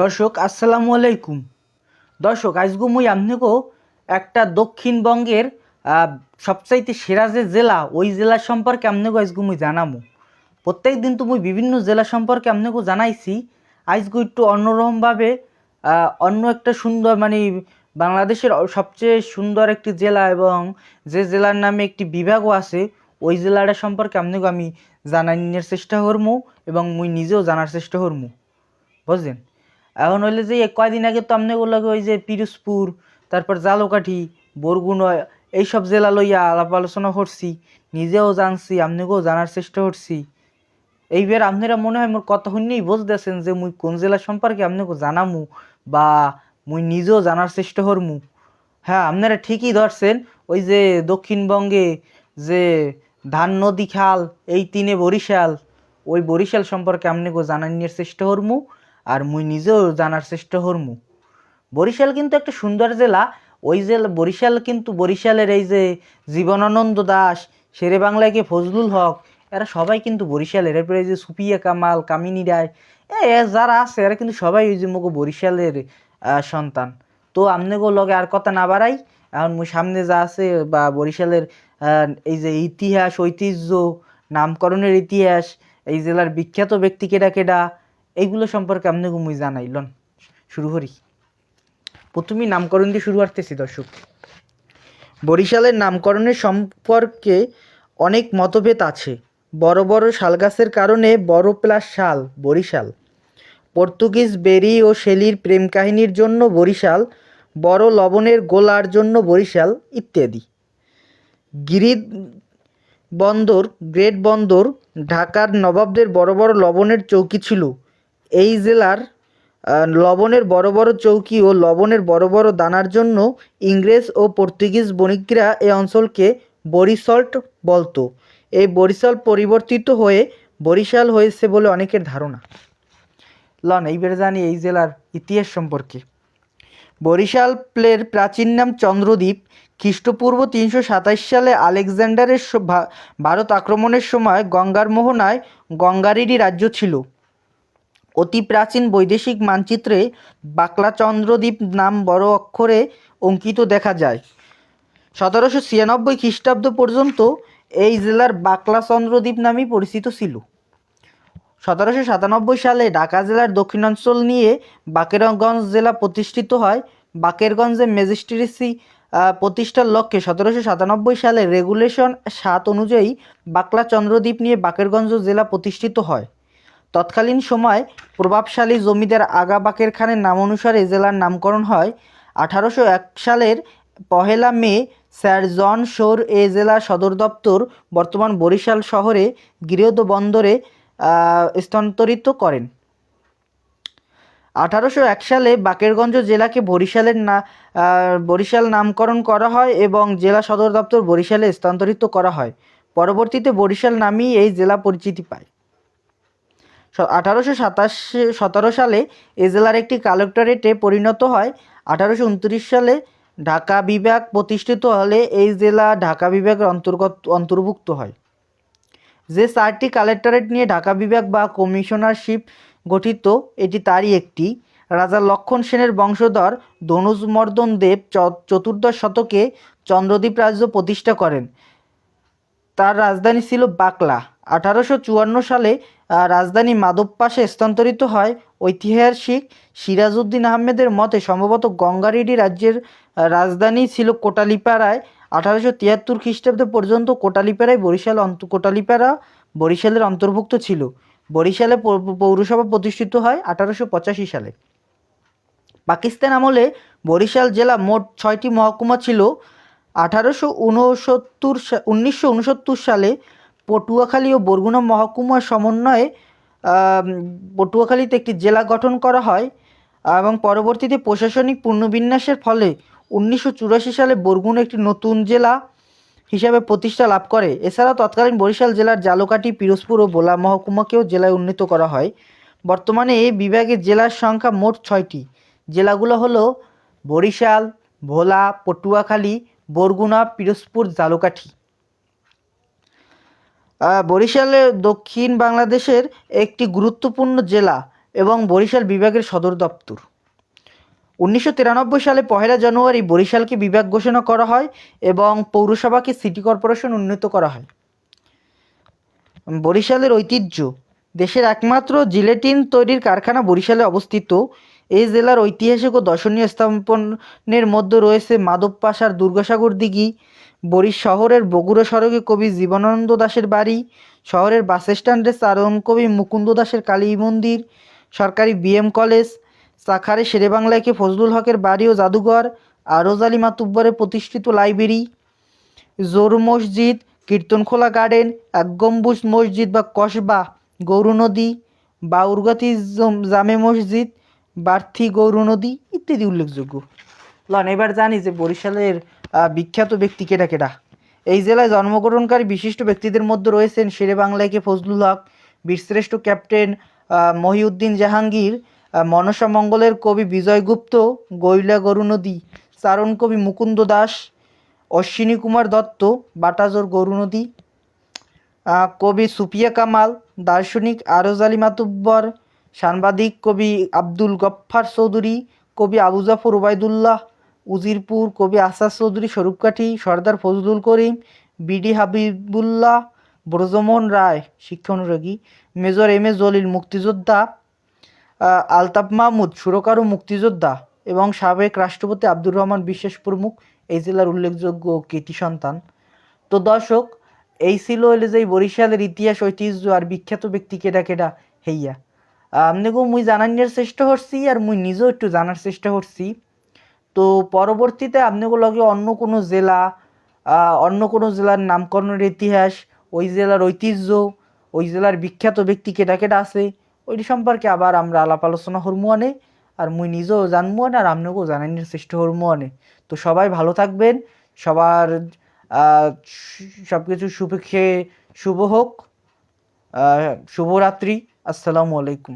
দর্শক, আসসালামু আলাইকুম। দর্শক, আজগু মুই আপনাকেও একটা দক্ষিণবঙ্গের সবচাইতে সেরা যে জেলা, ওই জেলা সম্পর্কে আপনাকে আজগু মুই জানামু। প্রত্যেক দিন তো মুই বিভিন্ন জেলা সম্পর্কে আপনাকে জানাইছি। আজগু একটু অন্যরকমভাবে অন্য একটা সুন্দর মানে বাংলাদেশের সবচেয়ে সুন্দর একটি জেলা এবং যে জেলার নামে একটি বিভাগও আছে, ওই জেলাটা সম্পর্কে আপনাকে আমি জানানোর চেষ্টা করমু এবং মুই নিজেও জানার চেষ্টা করমু। বুঝলেন? এখন হইলে যে কয়দিন আগে তো আপনাকে লাগে ওই যে পিরোজপুর, তারপর জালকাঠি বরগুনা এইসব জেলা লইয়া আলাপ আলোচনা করছি, নিজেও জানছি আপনাকেও জানার চেষ্টা করছি। এইবার আপনারা মনে হয় মোর কথা শুনেই বুঝতেছেন যে মুই কোন জেলা সম্পর্কে আপনাকে জানামু বা মুই নিজেও জানার চেষ্টা করমু। হ্যাঁ আপনারা ঠিকই ধরছেন, ওই যে দক্ষিণবঙ্গে যে ধান, নদী, খাল, এই তিনে বরিশাল, ওই বরিশাল সম্পর্কে আপনাকে জানানোর চেষ্টা করমু। আর মুই নিজেও জানার চেষ্টা করমু। বরিশাল কিন্তু একটা সুন্দর জেলা। ওই জেলা, বরিশাল কিন্তু বরিশালের এই যে জীবনানন্দ দাস, শেরে বাংলায় বাংলাকে ফজলুল হক, এরা সবাই কিন্তু বরিশালের। এরপরে যে সুপিয়া কামাল, কামিনী রায়, এ যারা আছে, এরা কিন্তু সবাই ওই যে মুখো বরিশালের সন্তান। তো আমনেগো লগে আর কথা না বাড়াই, এখন মুই সামনে যা আছে বা বরিশালের এই যে ইতিহাস, ঐতিহ্য, নামকরণের ইতিহাস, এই জেলার বিখ্যাত ব্যক্তি কেডা কেডা এইগুলো সম্পর্কে আপনাকে মুই জানাইলন শুরু করি। প্রথমেই নামকরণ দিয়ে শুরু করতেছি, দর্শক। বরিশালের নামকরণের সম্পর্কে অনেক মতভেদ আছে। বড় বড় শালগাছের কারণে বড় প্লাস শাল, বরিশাল। পর্তুগিজ বেরি ও শেলির প্রেম কাহিনীর জন্য বরিশাল, বড় লবণের গোলার জন্য বরিশাল, ইত্যাদি। গিরিদ বন্দর, গ্রেট বন্দর, ঢাকার নবাবদের বড় বড় লবণের চৌকি ছিল। এই জেলার লবণের বড় বড় চৌকি ও লবণের বড় বড় দানার জন্য ইংরেজ ও পর্তুগিজ বণিকরা এই অঞ্চলকে বরিসল্ট বলতো। এই বরিশাল পরিবর্তিত হয়ে বরিশাল হয়েছে বলে অনেকের ধারণা। লন, এইবার জানি এই জেলার ইতিহাস সম্পর্কে। বরিশাল প্লের প্রাচীন নাম চন্দ্রদ্বীপ। খ্রিস্টপূর্ব তিনশো সাতাশ সালে আলেকজান্ডারের ভারত আক্রমণের সময় গঙ্গার মোহনায় গঙ্গারেরই রাজ্য ছিল। অতি প্রাচীন বৈদেশিক মানচিত্রে বাকলা চন্দ্রদ্বীপ নাম বড় অক্ষরে অঙ্কিত দেখা যায়। সতেরোশো ছিয়ানব্বই খ্রিস্টাব্দ পর্যন্ত এই জেলার বাকলা চন্দ্রদ্বীপ নামেই পরিচিত ছিল। সতেরোশো সাতানব্বই সালে ঢাকা জেলার দক্ষিণাঞ্চল নিয়ে বাকেরগঞ্জ জেলা প্রতিষ্ঠিত হয়। বাকেরগঞ্জে ম্যাজিস্ট্রেসি প্রতিষ্ঠার লক্ষ্যে সতেরোশো সাতানব্বই সালে রেগুলেশন সাত অনুযায়ী বাকলা চন্দ্রদ্বীপ নিয়ে বাকেরগঞ্জ জেলা প্রতিষ্ঠিত হয়। তৎকালীন সময় প্রভাবশালী জমিদার আগা বাকের খানের নাম অনুসারে জেলার নামকরণ হয়। আঠারোশো এক সালের পহেলা মে স্যার জন শোর এ জেলা সদর দপ্তর বর্তমান বরিশাল শহরে গৃহদ বন্দরে স্থানান্তরিত করেন। আঠারোশো এক সালে বাকেরগঞ্জ জেলাকে বরিশালের না বরিশাল নামকরণ করা হয় এবং জেলা সদর দপ্তর বরিশালে স্থানান্তরিত করা হয়। পরবর্তীতে বরিশাল নামেই এই জেলা পরিচিতি পায়। আঠারোশো সাতাশ, সতেরো সালে এ জেলার একটি কালেক্টরেটে পরিণত হয়। আঠারোশো উনত্রিশ সালে ঢাকা বিভাগ প্রতিষ্ঠিত হলে এই জেলা ঢাকা বিভাগের অন্তর্গত, অন্তর্ভুক্ত হয়। যে চারটি কালেক্টরেট নিয়ে ঢাকা বিভাগ বা কমিশনারশিপ গঠিত, এটি তারই একটি। রাজা লক্ষণ সেনের বংশধর ধনুজমর্দন দেব চতুর্দশ শতকে চন্দ্রদ্বীপ রাজ্য প্রতিষ্ঠা করেন। তার রাজধানী ছিল বাকলা। আঠারোশো চুয়ান্ন সালে রাজধানী মাধবপাশে স্থানান্তরিত হয় ঐতিহাসিক সিরাজউদ্দিন আহমেদের মতে সম্ভবত গঙ্গারেডি রাজ্যের রাজধানী ছিল কোটালিপাড়ায়। আঠারোশো তিয়াত্তর খ্রিস্টাব্দে পর্যন্ত কোটালীপাড়ায় বরিশাল অন্ত, কোটালিপাড়া বরিশালের অন্তর্ভুক্ত ছিল। বরিশালে পৌরসভা প্রতিষ্ঠিত হয় আঠারোশো পঁচাশি সালে। পাকিস্তান আমলে বরিশাল জেলা মোট ছয়টি মহকুমা ছিল। আঠারোশো উনসত্তর উনিশশো উনসত্তর সালে পটুয়াখালী ও বরগুনা মহকুমার সমন্বয়ে পটুয়াখালীতে একটি জেলা গঠন করা হয় এবং পরবর্তীতে প্রশাসনিক পুনর্বিন্যাসের ফলে উনিশশো চুরাশি সালে বরগুনা একটি নতুন জেলা হিসাবে প্রতিষ্ঠা লাভ করে। এছাড়া তৎকালীন বরিশাল জেলার জালকাঠি, পিরোজপুর ও ভোলা মহকুমাকেও জেলায় উন্নীত করা হয়। বর্তমানে এই বিভাগের জেলার সংখ্যা মোট ছয়টি। জেলাগুলো হলো বরিশাল, ভোলা, পটুয়াখালী, বরগুনা, পিরোজপুর, জালকাঠি। বরিশালে দক্ষিণ বাংলাদেশের একটি গুরুত্বপূর্ণ জেলা এবং বরিশাল বিভাগের সদর দপ্তর। উনিশশো তিরানব্বই সালে পহেলা জানুয়ারি বরিশালকে বিভাগ ঘোষণা করা হয় এবং পৌরসভাকে সিটি কর্পোরেশন উন্নীত করা হয়। বরিশালের ঐতিহ্য, দেশের একমাত্র জিলেটিন তৈরির কারখানা বরিশালে অবস্থিত। এই জেলার ঐতিহাসিক ও দর্শনীয় স্থাপনের মধ্যে রয়েছে মাধব পাশার দুর্গাসাগর দিঘি বরিশ শহরের বগুড়া সড়কে কবি জীবনানন্দ দাশের বাড়ি, শহরের বাস স্ট্যান্ডে চারণ কবি মুকুন্দ দাসের কালী মন্দির, সরকারি বিএম কলেজ সাখারে শেরেবাংলাকে ফজলুল হকের বাড়ি ও জাদুঘর আরজ আলী প্রতিষ্ঠিত লাইব্রেরি, জোর মসজিদ, কীর্তনখোলা গার্ডেন, এক গম্বুজ মসজিদ বা কসবা, গৌর নদী, বাউরগাতি জম- মসজিদ, বার্থি গৌর নদী ইত্যাদি উল্লেখযোগ্য। লন, এবার জানি যে বরিশালের বিখ্যাত ব্যক্তি কেটা কেটা এই জেলায় জন্মগ্রহণকারী বিশিষ্ট ব্যক্তিদের মধ্যে রয়েছেন শেরে বাংলাকে ফজলুল হক, বীরশ্রেষ্ঠ ক্যাপ্টেন মহিউদ্দিন জাহাঙ্গীর মনসা মঙ্গলের কবি বিজয়গুপ্ত গৈলা গরু নদী চারণ কবি মুকুন্দ দাস, অশ্বিনী কুমার দত্ত, বাটাজোর গরু নদী কবি সুফিয়া কামাল, দার্শনিক আরজ আলী মাতুব্বর, সাংবাদিক কবি আব্দুল গফ্ফার চৌধুরী, কবি আবু জাফর ওবায়দুল্লাহ উজিরপুর, কবি আসাদ চৌধুরী স্বরূপকাঠি সর্দার ফজলুল করিম, বিডি হাবিবুল্লাহ, ব্রজমোহন রায়, শিক্ষা অনুরাগী, মেজর এম এ জলিল মুক্তিযোদ্ধা আলতাফ মাহমুদ, সুরকার ও মুক্তিযোদ্ধা এবং সাবেক রাষ্ট্রপতি আব্দুর রহমান বিশ্বাস প্রমুখ, এই জেলার উল্লেখযোগ্য কৃতি সন্তান। তো দর্শক, এই ছিল হলে যে বরিশালের ইতিহাস, ঐতিহ্য আর বিখ্যাত ব্যক্তি কেডা কেডা হেইয়া। আমনেগো মুই জানানোর চেষ্টা করছি আর মুই নিজেও একটু জানার চেষ্টা করছি। তো পরবর্তীতে আপনাকে লগে অন্য কোনো জেলা অন্য কোনো জেলার নামকরণের ইতিহাস, ওই জেলার ঐতিহ্য, ওই জেলার বিখ্যাত ব্যক্তি কেটা কেটা আছে ওইটি সম্পর্কে আবার আমরা আলাপ আলোচনা হরমু আনে, আর মুই নিজেও জানব আনে, আর আপনাকেও জানানোর চেষ্টা হরমু আনে। তো সবাই ভালো থাকবেন, সবার সব কিছু সুপেক্ষে শুভ হোক শুভরাত্রি, আসসালামু আলাইকুম।